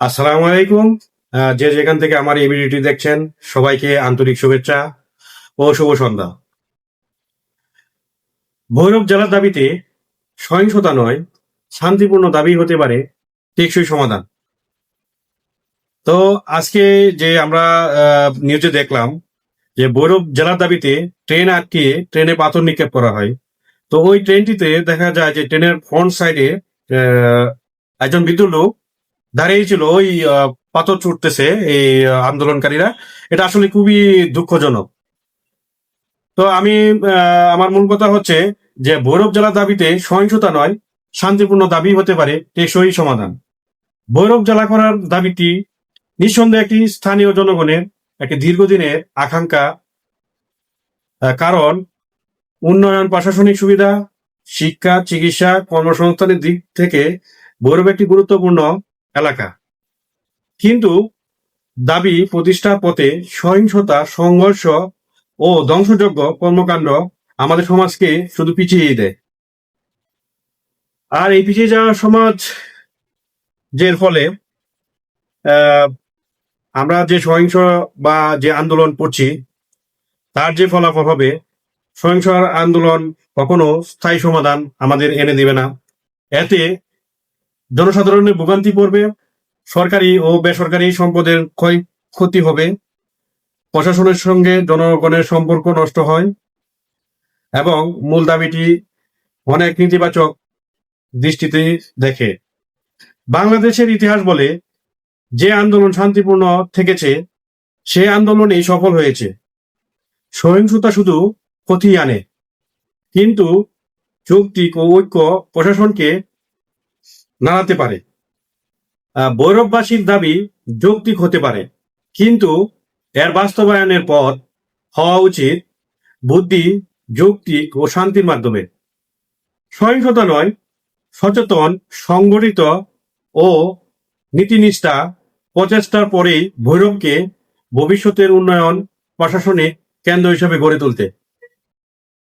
আসসালামু আলাইকুম। যে যেখান থেকে আমার এই ভিডিওটি দেখছেন, সবাইকে আন্তরিক শুভেচ্ছা ও শুভ সন্ধ্যা। ভৈরব জেলার দাবিতে সহিংসতা নয়, শান্তিপূর্ণ দাবি হতে পারে টেকসই সমাধান। তো আজকে যে আমরা নিউজে দেখলাম যে ভৈরব জেলার দাবিতে ট্রেন আটকিয়ে ট্রেনে পাথর নিক্ষেপ করা হয়। তো ওই ট্রেনটিতে দেখা যায় যে ট্রেনের ফ্রন্ট সাইডে একজন বিদ্যুৎ লোক দাঁড়িয়েছিল ওই আহ, পাথর ছুটতেছে এই আন্দোলনকারীরা। এটা আসলে খুবই দুঃখজনক। তো আমি আমার মূল কথা হচ্ছে যে ভৈরব জেলার দাবিতে সহিংসতা নয় শান্তিপূর্ণ দাবি হতে পারে টেকসই সমাধান। ভৈরব জেলা করার দাবিটি নিঃসন্দেহে একটি স্থানীয় জনগণের একটি দীর্ঘদিনের আকাঙ্ক্ষা কারণ উন্নয়ন প্রশাসনিক সুবিধা শিক্ষা চিকিৎসা কর্মসংস্থানের দিক থেকে ভৈরব একটি গুরুত্বপূর্ণ এলাকা। কিন্তু দাবি প্রতিষ্ঠার পথে সহিংসতা, সংঘর্ষ ও ধ্বংসযোগ্য কর্মকাণ্ড আমাদের সমাজকে শুধু পিছিয়ে দেয়। আর এই পিছিয়ে যাওয়া সমাজ যের ফলে আমরা যে সহিংস বা যে আন্দোলন করছি, তার যে ফলাফল হবে সহিংস আন্দোলন কখনো স্থায়ী সমাধান আমাদের এনে দিবে না। এতে জনসাধারণের ভোগান্তি পড়বে, সরকারি ও বেসরকারি সম্পদের ক্ষয় ক্ষতি হবে, প্রশাসনের সঙ্গে জনগণের সম্পর্ক নষ্ট হয়, এবং মূল দাবিটি অনেক নেতিবাচক দৃষ্টিতে দেখে। বাংলাদেশের ইতিহাস বলে, যে আন্দোলন শান্তিপূর্ণ থেকেছে, সে আন্দোলনই সফল হয়েছে। সহিংসতা শুধু ক্ষতি আনে, কিন্তু যৌক্তিক ও ঐক্য প্রশাসনকে নাড়াতে পারে। আহ, ভৈরববাসীর দাবি যৌক্তিক হতে পারে। কিন্তু এর বাস্তবায়নের পথ হওয়া উচিত বুদ্ধি যৌক্তিক ও শান্তির মাধ্যমে। সহিংসতা নয় সচেতন সংগঠিত ও নীতিনিষ্ঠা প্রচেষ্টার পরেই ভৈরবকে ভবিষ্যতের উন্নয়ন প্রশাসনিক কেন্দ্র হিসেবে গড়ে তুলতে।